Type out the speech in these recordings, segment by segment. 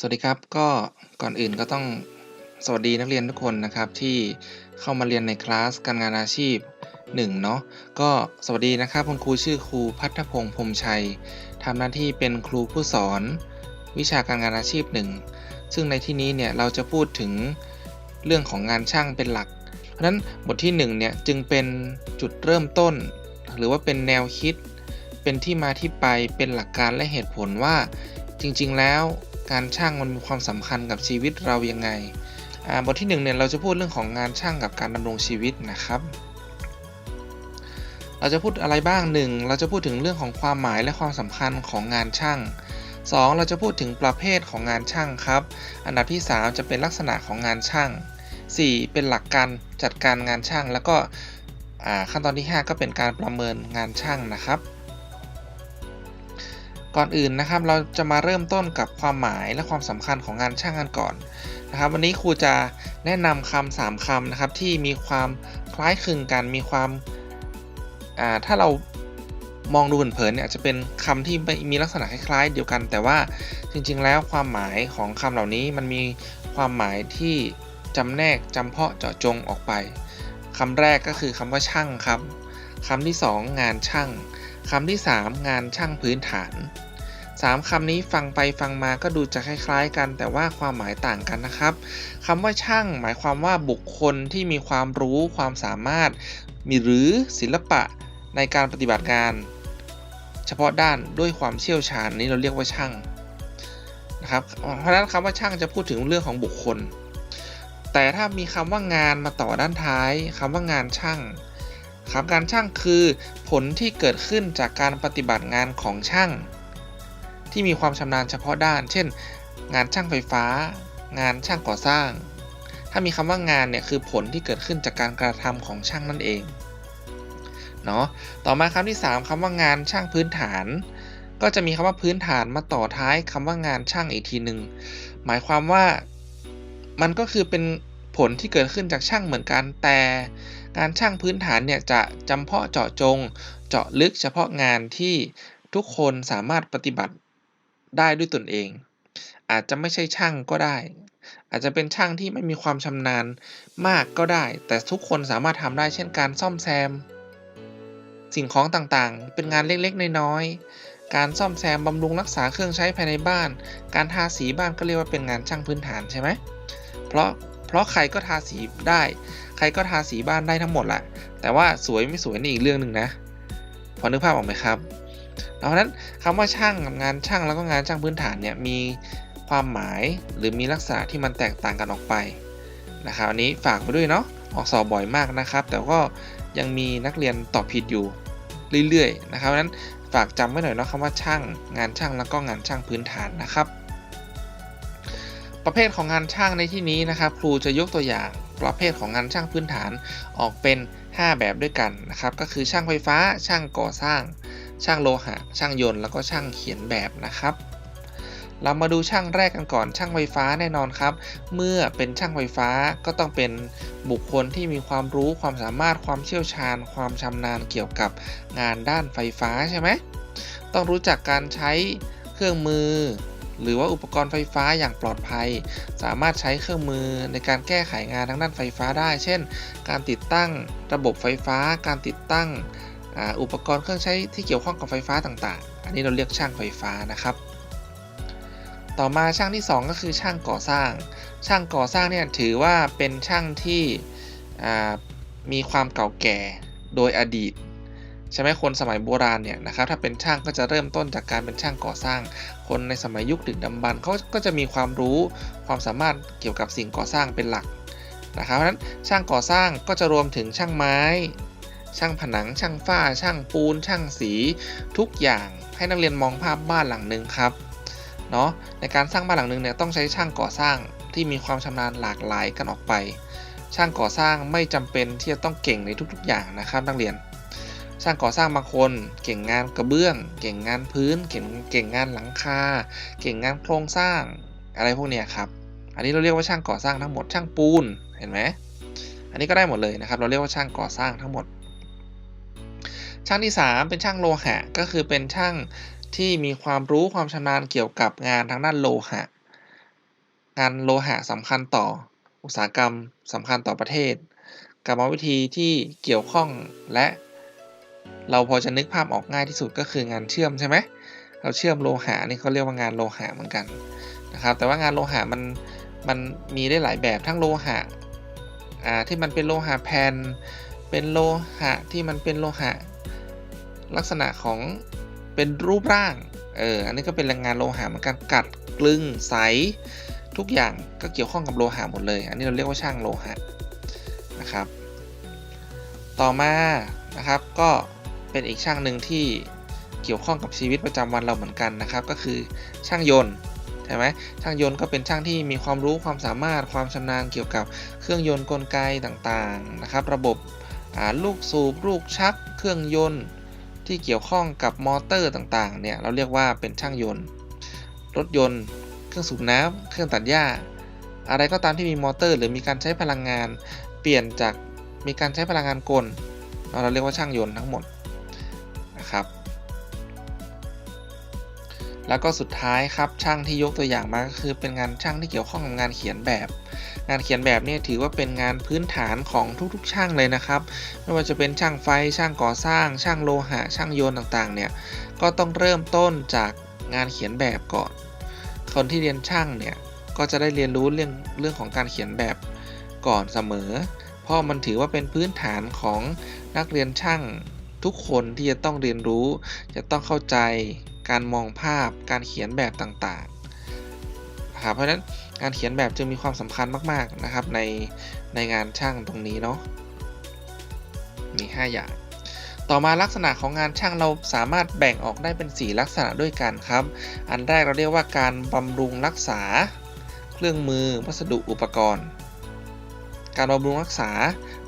สวัสดีครับก็ก่อนอื่นก็ต้องสวัสดีนักเรียนทุกคนนะครับที่เข้ามาเรียนในคลาสการงานอาชีพ1เนาะก็สวัสดีนะครับคุณครูชื่อครูพัฒพงษ์พรมชัยทำหน้าที่เป็นครูผู้สอนวิชาการงานอาชีพ 1 ซึ่งในที่นี้เนี่ยเราจะพูดถึงเรื่องของงานช่างเป็นหลัก เพราะฉะนั้นบทที่1เนี่ยจึงเป็นจุดเริ่มต้น หรือว่าเป็นแนวคิด เป็นที่มาที่ไปเป็นหลักการและเหตุผลว่าจริง ๆ แล้ว การช่างมันมีความสำคัญกับชีวิตเรายังไงบทที่1เนี่ยเราจะพูดเรื่องของงานช่างกับการดำรงชีวิตนะครับ เราจะพูดอะไรบ้าง 1. เราจะพูดถึงเรื่องของความหมายและความสำคัญของงานช่าง 2. เราจะพูดถึงประเภทของงานช่างครับ อันดับที่ 3 จะเป็นลักษณะของงานช่าง 4. เป็นหลักการจัดการงานช่าง แล้วก็ขั้นตอนที่ 5 ก็เป็นการประเมินงานช่างนะครับ ก่อนอื่นนะครับเราจะมาเริ่มต้นกับความหมายและความสำคัญของงานช่างกันก่อนนะครับวันนี้ครูจะแนะนำคำสามคำนะครับที่มีความคล้ายคลึงกันมีความถ้าเรามองดูเผินๆเนี่ยจะเป็นคำที่มีลักษณะคล้ายๆ เดียวกัน แต่ว่าจริงๆ แล้วความหมายของคำเหล่านี้มันมีความหมายที่จำแนกจำเพาะเจาะจงออกไปคำแรกก็คือคำว่าช่างครับคำที่ 2 งานช่าง คำที่ 3 งานช่างพื้นฐาน 3คำนี้ฟังไปฟังมาก็ดูจะคล้าย ๆ กัน แต่ว่าความหมายต่างกันนะครับคำว่าช่างหมายความว่าบุคคลที่มีความรู้ความสามารถ มีหรือศิลปะในการปฏิบัติงาน เฉพาะด้านด้วยความเชี่ยวชาญนี้เราเรียกว่าช่างนะครับ เพราะฉะนั้นคำว่าช่างจะพูดถึงเรื่องของบุคคล แต่ถ้ามีคำว่างานมาต่อด้านท้ายคำว่างานช่าง คำการช่างคือ ผลที่เกิดขึ้นจากการปฏิบัติงานของช่าง ที่มีความชำนาญเฉพาะด้าน เช่น งานช่างไฟฟ้า งานช่างก่อสร้าง ถ้ามีคำว่างานเนี่ยคือผลที่เกิดขึ้นจากการกระทำของช่างนั่นเองเนาะต่อมาคำที่ 3คำว่างานช่างพื้นฐาน ก็จะมีคำว่าพื้นฐานมาต่อท้ายคำว่างานช่างอีกทีหนึ่งหมายความว่ามันก็คือเป็น ผลที่เกิดขึ้นจากช่างเหมือนกันแต่การช่างพื้นฐานเนี่ยจะจำเพาะเจาะจง เจาะลึกเฉพาะงานที่ทุกคนสามารถปฏิบัติได้ด้วยตนเอง อาจจะไม่ใช่ช่างก็ได้ อาจจะเป็นช่างที่ไม่มีความชำนาญมากก็ได้ แต่ทุกคนสามารถทำได้เช่นการซ่อมแซม สิ่งของต่างๆ เป็นงานเล็กๆ น้อยๆ การซ่อมแซมบำรุงรักษาเครื่องใช้ภายในบ้าน การทาสีบ้านก็เรียกว่าเป็นงานช่างพื้นฐานใช่ไหมเพราะ เพราะใครก็ทาสีได้ ใครก็ทาสีบ้านได้ทั้งหมดแหละแต่ว่าสวยไม่สวยนี่อีกเรื่องหนึ่งนะพอนึกภาพออกไหมครับเพราะนั้นคำว่าช่างกับงานช่างแล้วก็งานช่างพื้นฐานเนี่ยมีความหมายหรือมีลักษณะที่มันแตกต่างกันออกไปนะครับอันนี้ฝากไปด้วยเนาะออกสอบบ่อยมากนะครับ แต่ก็ยังมีนักเรียนตอบผิดอยู่เรื่อยๆนะครับนั้นฝากจำไว้หน่อยเนาะคำว่าช่าง งานช่างแล้วก็งานช่างพื้นฐานนะครับ ประเภทของงานช่างในที่นี้นะครับ ครูจะยกตัวอย่างประเภทของงานช่างพื้นฐานออกเป็น 5 แบบด้วยกันนะครับ ก็คือช่างไฟฟ้า ช่างก่อสร้าง ช่างโลหะ ช่างยนต์ แล้วก็ช่างเขียนแบบนะครับ เรามาดูช่างแรกกันก่อน ช่างไฟฟ้าแน่นอนครับ เมื่อเป็นช่างไฟฟ้าก็ต้องเป็นบุคคลที่มีความรู้ความสามารถความเชี่ยวชาญ ความชำนาญเกี่ยวกับงานด้านไฟฟ้าใช่ไหมต้องรู้จักการใช้เครื่องมือ หรือว่าอุปกรณ์ไฟฟ้าอย่างปลอดภัย สามารถใช้เครื่องมือในการแก้ไขงานทางด้านไฟฟ้าได้ เช่น การติดตั้งระบบไฟฟ้า การติดตั้งอุปกรณ์เครื่องใช้ที่เกี่ยวข้องกับไฟฟ้าต่างๆ อันนี้เราเรียกช่างไฟฟ้านะครับ ต่อมาช่างที่ 2 ก็คือช่างก่อสร้าง ช่างก่อสร้างเนี่ยถือว่าเป็นช่างที่มีความเก่าแก่โดยอดีต ใช่ไหมคนสมัยโบราณเนี่ยนะครับถ้าเป็นช่างก็จะเริ่มต้นจากการเป็นช่างก่อสร้าง คนในสมัยยุคดึกดำบรรพ์เขาก็จะมีความรู้ความสามารถเกี่ยวกับสิ่งก่อสร้างเป็นหลักนะครับเพราะฉะนั้นช่างก่อสร้างก็จะรวมถึงช่างไม้ ช่างผนัง ช่างฝ้า ช่างปูน ช่างสี ทุกอย่างให้นักเรียนมองภาพบ้านหลังหนึ่งครับเนาะในการสร้างบ้านหลังหนึ่งเนี่ยต้องใช้ช่างก่อสร้างที่มีความชำนาญหลากหลายกันออกไป ช่างก่อสร้างไม่จำเป็นที่จะต้องเก่งในทุกๆอย่างนะครับนักเรียน ช่างก่อสร้างบางคน เก่งงานกระเบื้อง เก่งงานพื้น เก่งเก่งงานหลังคา เก่งงานโครงสร้างอะไรพวกนี้ครับ อันนี้เราเรียกว่าช่างก่อสร้างทั้งหมดช่างปูนเห็นไหมอันนี้ก็ได้หมดเลยนะครับ เราเรียกว่าช่างก่อสร้างทั้งหมด ช่างที่ 3 เป็นช่างโลหะ ก็คือเป็นช่างที่มีความรู้ความชำนาญเกี่ยวกับงานทางด้านโลหะ งานโลหะสำคัญต่ออุตสาหกรรมสำคัญต่อประเทศกรรมวิธีที่เกี่ยวข้องและ เราพอจะนึกภาพออกง่ายที่สุดก็คืองานเชื่อมใช่ไหมเราเชื่อมโลหะนี่เขาเรียกว่างานโลหะเหมือนกันนะครับ แต่ว่างานโลหะมันมันมีได้หลายแบบทั้งโลหะอ่าที่มันเป็นโลหะแผ่นเป็นโลหะที่มันเป็นโลหะ ลักษณะของเป็นรูปร่างเอออันนี้ก็เป็นแรงงานโลหะเหมือนกันกัดกลึงใสทุกอย่างก็เกี่ยวข้องกับโลหะหมดเลย อันนี้เราเรียกว่าช่างโลหะนะครับ ต่อมานะครับก็ เป็นอีกช่างหนึ่งที่เกี่ยวข้องกับชีวิตประจำวันเราเหมือนกันนะครับ ก็คือช่างยนต์ใช่ไหมช่างยนต์ก็เป็นช่างที่มีความรู้ความสามารถความชำนาญเกี่ยวกับเครื่องยนต์กลไกต่างๆนะครับ ระบบลูกสูบลูกชัก เครื่องยนต์ที่เกี่ยวข้องกับมอเตอร์ต่างๆเนี่ยเราเรียกว่าเป็นช่างยนต์ รถยนต์ เครื่องสูบน้ำเครื่องตัดหญ้า อะไรก็ตามที่มีมอเตอร์ หรือมีการใช้พลังงาน เปลี่ยนจากมีการใช้พลังงานกล เราเรียกว่าช่างยนต์ทั้งหมด นะครับ แล้วก็สุดท้ายครับช่างที่ยกตัวอย่างมาก็คือเป็นงานช่างที่เกี่ยวข้องกับงานเขียนแบบ งานเขียนแบบนี่ถือว่าเป็นงานพื้นฐานของทุกๆ ช่างเลยนะครับ ไม่ว่าจะเป็นช่างไฟช่างก่อสร้าง ช่างโลหะ ช่างโยนต่างๆ เนี่ยก็ต้องเริ่มต้นจากงานเขียนแบบก่อน คนที่เรียนช่างเนี่ยก็จะได้เรียนรู้เรื่องเรื่องของการเขียนแบบก่อนเสมอ เพราะมันถือว่าเป็นพื้นฐานของนักเรียนช่าง ทุกคนที่จะต้องเรียนรู้ จะต้องเข้าใจการมองภาพ การเขียนแบบต่างๆนะครับเพราะฉะนั้นการเขียนแบบจึงมีความสำคัญมากๆนะครับในในงานช่างตรงนี้เนาะมี 5 อย่าง ต่อมาลักษณะของงานช่างเราสามารถแบ่งออกได้เป็น 4 ลักษณะด้วยกันครับ อันแรกเราเรียกว่าการบำรุงรักษา เครื่องมือวัสดุอุปกรณ์ การบำรุงรักษา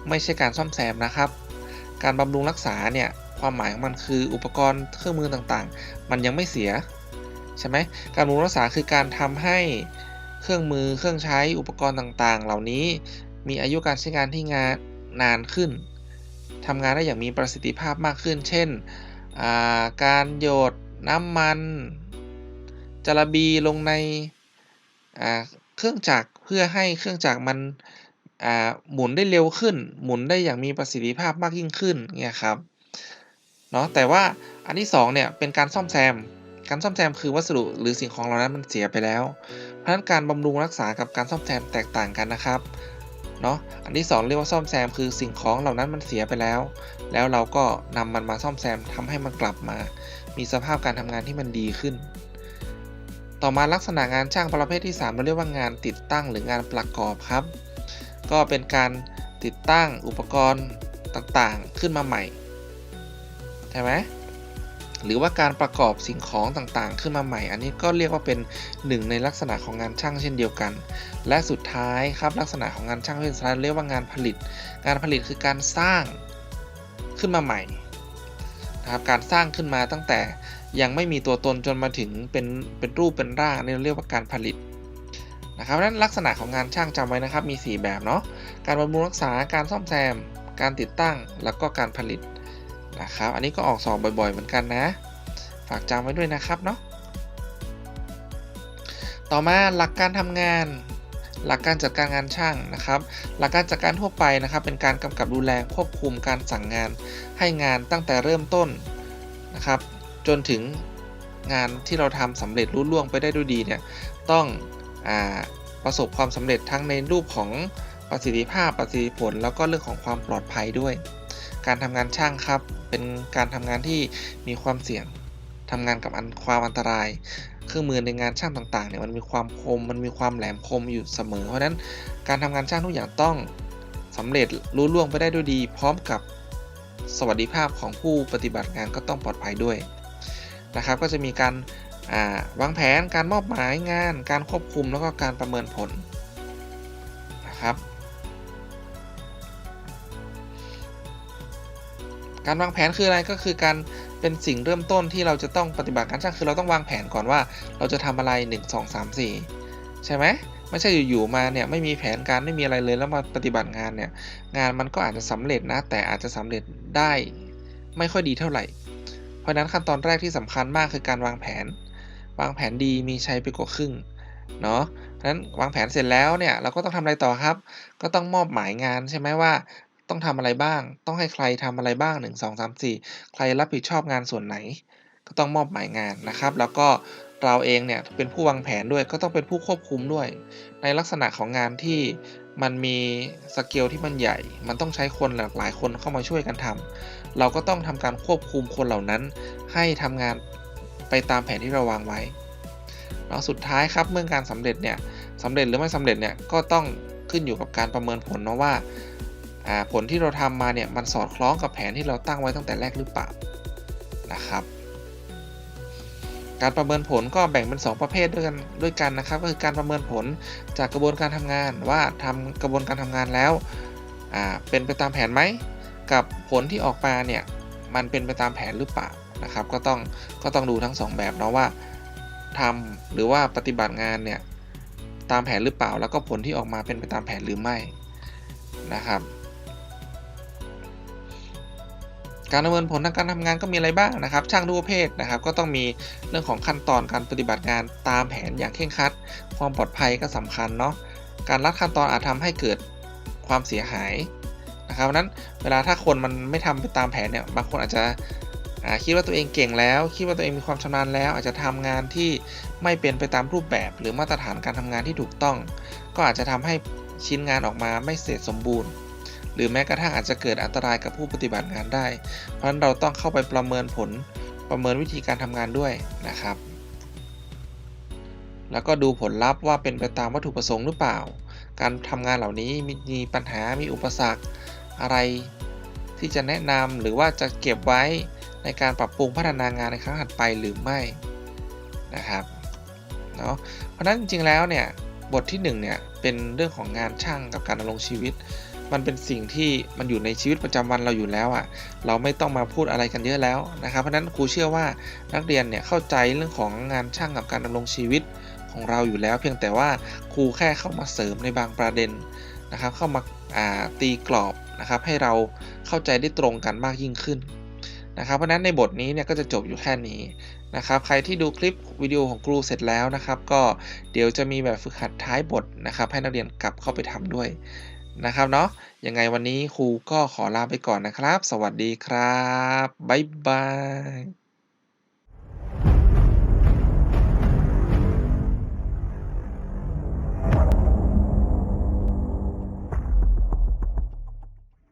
ไม่ใช่การซ่อมแซมนะครับ การบำรุงรักษาเนี่ยความหมายของมันคืออุปกรณ์เครื่องมือต่างๆ มันยังไม่เสียใช่ไหมการบำรุงรักษาคือการทำให้เครื่องมือเครื่องใช้อุปกรณ์ต่างๆ เหล่านี้มีอายุการใช้งานที่งานนานขึ้นทำงานได้อย่างมีประสิทธิภาพมากขึ้น เช่น การหยดน้ำมันจระบีลงในเครื่องจักรเพื่อให้เครื่องจักรมัน หมุนได้เร็วขึ้น หมุนได้อย่างมีประสิทธิภาพมากยิ่งขึ้นเนี่ยครับเนาะแต่ว่าอันที่2เนี่ยเป็นการซ่อมแซม การซ่อมแซมคือวัสดุหรือสิ่งของเรานั้นมันเสียไปแล้ว เพราะนั้นการบำรุงรักษากับการซ่อมแซมแตกต่างกันนะครับเนาะอันที่ 2 เรียกว่าซ่อมแซมคือสิ่งของเหล่านั้นมันเสียไปแล้ว แล้วเราก็นำมันมาซ่อมแซมทำให้มันกลับมา มีสภาพการทำงานที่มันดีขึ้น ต่อมาลักษณะงานช่างประเภทที่ 3 เราเรียกว่างานติดตั้งหรืองานประกอบครับ ก็เป็นการติดตั้งอุปกรณ์ต่างๆ ขึ้นมาใหม่ ใช่ไหมหรือว่าการประกอบสิ่งของต่างๆ ขึ้นมาใหม่ อันนี้ก็เรียกว่าเป็นหนึ่งในลักษณะของงานช่างเช่นเดียวกัน และสุดท้ายครับลักษณะของงานช่างเป็นสายเรียกว่างานผลิต งานผลิตคือการสร้างขึ้นมาใหม่นะครับการสร้างขึ้นมาตั้งแต่ยังไม่มีตัวตนจนมาถึงเป็นเป็นรูปเป็นร่างนี่เรียกว่าการผลิต นะครับนั้นลักษณะของงานช่างจำไว้นะครับ มี 4 แบบเนาะการบำรุงรักษาการซ่อมแซม การติดตั้งแล้วก็การผลิตนะครับ อันนี้ก็ออกสอบบ่อยๆ เหมือนกันนะ ฝากจำไว้ด้วยนะครับเนาะต่อมาหลักการทำงาน หลักการจัดการงานช่างนะครับ หลักการจัดการทั่วไปนะครับ เป็นการกำกับดูแลควบคุมการสั่งงานให้งานตั้งแต่เริ่มต้นนะครับ จนถึงงานที่เราทำสำเร็จรุ่ล่วงไปได้ด้วยดีเนี่ยต้อง ประสบความสำเร็จทั้งในรูปของประสิทธิภาพประสิทธิผล แล้วก็เรื่องของความปลอดภัยด้วย การทำงานช่างครับ เป็นการทำงานที่มีความเสี่ยงทำงานกับอันความอันตราย เครื่องมือในงานช่างต่างๆเนี่ยมันมีความคม มันมีความแหลมคมอยู่เสมอ เพราะนั้นการทำงานช่างทุกอย่างต้องสำเร็จรู้ล่วงไปได้ด้วยดี พร้อมกับสวัสดิภาพของผู้ปฏิบัติงานก็ต้องปลอดภัยด้วยนะครับ ก็จะมีการ วางแผนการมอบหมายงาน การควบคุมแล้วก็การประเมินผลนะครับ การวางแผนคืออะไรก็คือการเป็นสิ่งเริ่มต้นที่เราจะต้องปฏิบัติการช่างคือเราต้องวางแผนก่อนว่าเราจะทำอะไร 1 2 3 4 ใช่ไหมไม่ใช่อยู่ๆมาเนี่ยไม่มีแผนการไม่มีอะไรเลยแล้วมาปฏิบัติงานเนี่ยงานมันก็อาจจะสำเร็จนะ แต่อาจจะสำเร็จได้ไม่ค่อยดีเท่าไหร่ เพราะนั้นขั้นตอนแรกที่สำคัญมากคือการวางแผน วางแผนดีมีชัยไปกว่าครึ่งเนาะเพราะฉะนั้นวางแผนเสร็จแล้วเนี่ยเราก็ต้องทำอะไรต่อครับ ก็ต้องมอบหมายงานใช่ไหมว่าต้องทำอะไรบ้าง ต้องให้ใครทำอะไรบ้าง 1 2 3 4 ใครรับผิดชอบงานส่วนไหน ก็ต้องมอบหมายงานนะครับ แล้วก็เราเองเนี่ยเป็นผู้วางแผนด้วย ก็ต้องเป็นผู้ควบคุมด้วย ในลักษณะของงานที่มันมีสเกลที่มันใหญ่ มันต้องใช้คนหลากหลายคนเข้ามาช่วยกันทำเราก็ต้องทำการควบคุมคนเหล่านั้น ให้ทำงาน ไปตามแผนที่เราวางไว้แล้วสุดท้ายครับเมื่อการสำเร็จเนี่ยสำเร็จหรือไม่สำเร็จเนี่ยก็ต้องขึ้นอยู่กับการประเมินผลนะว่าผลที่เราทำมาเนี่ยมันสอดคล้องกับแผนที่เราตั้งไว้ตั้งแต่แรกหรือเปล่านะครับ การประเมินผลก็แบ่งเป็น 2 ประเภทด้วยกันด้วยกันนะครับ ก็คือการประเมินผลจากกระบวนการทำงานว่าทำกระบวนการทำงานแล้วเป็นไปตามแผนไหมกับผลที่ออกมาเนี่ยมันเป็นไปตามแผนหรือเปล่า นะครับ ก็ต้องก็ต้องดูทั้ง 2 แบบเนาะว่าทำหรือว่าปฏิบัติงานเนี่ยตามแผนหรือเปล่า แล้วก็ผลที่ออกมาเป็นไปตามแผนหรือไม่นะครับ การประเมินผลทางการทำงานก็มีอะไรบ้างนะครับ ช่างทุกประเภทนะครับ ก็ต้องมีเรื่องของขั้นตอนการปฏิบัติงานตามแผนอย่างเคร่งครัด ความปลอดภัยก็สำคัญเนาะการลัดขั้นตอนอาจทำให้เกิดความเสียหายนะครับนั้นเวลาถ้าคนมันไม่ทำไปตามแผนเนี่ยบางคนอาจจะ คิดว่าตัวเองเก่งแล้ว คิดว่าตัวเองมีความชำนาญแล้ว อาจจะทำงานที่ไม่เป็นไปตามรูปแบบ หรือมาตรฐานการทำงานที่ถูกต้อง ก็อาจจะทำให้ชิ้นงานออกมาไม่เสร็จสมบูรณ์ หรือแม้กระทั่งอาจจะเกิดอันตรายกับผู้ปฏิบัติงานได้ เพราะฉะนั้นเราต้องเข้าไปประเมินผลประเมินวิธีการทำงานด้วยนะครับ แล้วก็ดูผลลัพธ์ว่าเป็นไปตามวัตถุประสงค์หรือเปล่า การทำงานเหล่านี้มีปัญหามีอุปสรรคอะไรที่จะแนะนำหรือว่าจะเก็บไว้ ในการปรับปรุงพัฒนางานในครั้งถัดไปหรือไม่นะครับเนาะเพราะนั้นจริงๆแล้วเนี่ยบทที่1เนี่ยเป็นเรื่องของงานช่างกับการดำรงชีวิต มันเป็นสิ่งที่มันอยู่ในชีวิตประจำวันเราอยู่แล้วอะ่ะเราไม่ต้องมาพูดอะไรกันเยอะแล้วนะครับเพราะนั้นครูเชื่อว่านักเรียนเนี่ยเข้าใจเรื่องของงานช่างกับการดำรงชีวิตของเราอยู่แล้ว เพียงแต่ว่าครูแค่เข้ามาเสริมในบางประเด็นนะครับ เข้ามาาตีกรอบนะครับให้เราเข้าใจได้ตรงกันมากยิ่งขึ้น นะครับเพราะนั้นในบทนี้เนี่ยก็จะจบอยู่แค่นี้นะครับใครที่ดูคลิปวิดีโอของครูเสร็จแล้วนะครับ ก็เดี๋ยวจะมีแบบฝึกหัดท้ายบทนะครับ ให้นักเรียนกลับเข้าไปทำด้วยนะครับเนาะยังไงวันนี้ครูก็ขอลาไปก่อนนะครับ สวัสดีครับบ๊ายบาย